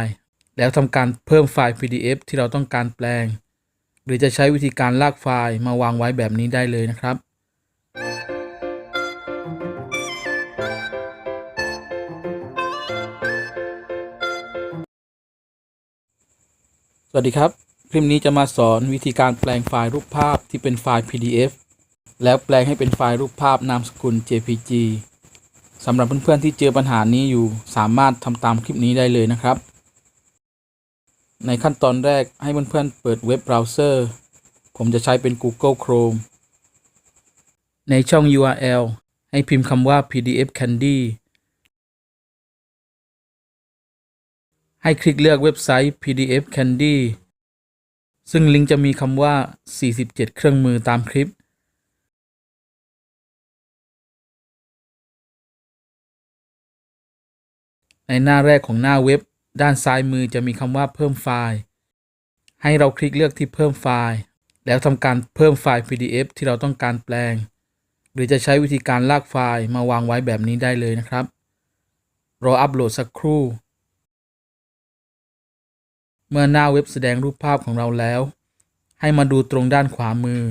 ล์ แล้วทำการเพิ่มไฟล์ PDF ที่เราต้องการแปลง หรือจะใช้วิธีการลากไฟล์มาวางไว้แบบนี้ได้เลยนะครับสวัสดีครับ คลิปนี้จะมาสอนวิธีการแปลงไฟล์รูปภาพที่เป็นไฟล์ PDF แล้วแปลงให้เป็นไฟล์รูปภาพนามสกุล JPG สำหรับเพื่อนๆที่เจอปัญหานี้อยู่สามารถทำตามคลิปนี้ได้เลยนะครับ ในขั้นตอนแรกให้เพื่อนๆเปิดเว็บเบราว์เซอร์ ผมจะใช้เป็น Google Chrome ในช่อง URL ให้พิมพ์คำว่า PDF Candy ให้คลิกเลือกเว็บไซต์ PDF Candy ซึ่งลิงก์จะมีคำว่า 47 เครื่องมือตามคลิป ในหน้าแรกของหน้าเว็บ ด้านซ้ายมือจะมีคำว่าเพิ่มไฟล์ ให้เราคลิกเลือกที่เพิ่มไฟล์ แล้วทำการเพิ่มไฟล์ PDF ที่เราต้องการแปลง หรือจะใช้วิธีการลากไฟล์มาวางไว้แบบนี้ได้เลยนะครับ รออัปโหลดสักครู่ เมื่อหน้าเว็บแสดงรูปภาพของเราแล้ว ให้มาดูตรงด้านขวามือ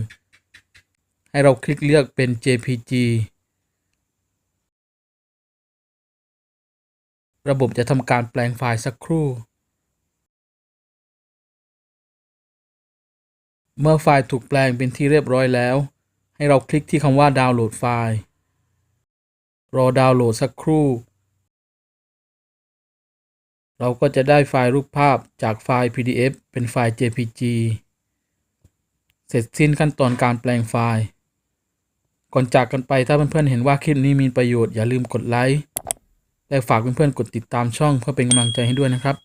ให้เราคลิกเลือกเป็น JPG ระบบจะทำการแปลงไฟล์สักครู่ เมื่อไฟล์ถูกแปลงเป็นที่เรียบร้อยแล้ว ให้เราคลิกที่คำว่าดาวน์โหลดไฟล์ รอดาวน์โหลดสักครู่ เราก็จะได้ไฟล์รูปภาพจากไฟล์ PDF เป็นไฟล์ JPG เสร็จสิ้นขั้นตอนการแปลงไฟล์ ก่อนจากกันไปถ้าเพื่อนๆเห็นว่าคลิปนี้มีประโยชน์อย่าลืมกดไลค์ และฝากเพื่อนๆกดติดตามช่องเพื่อเป็นกำลังใจให้ด้วยนะครับ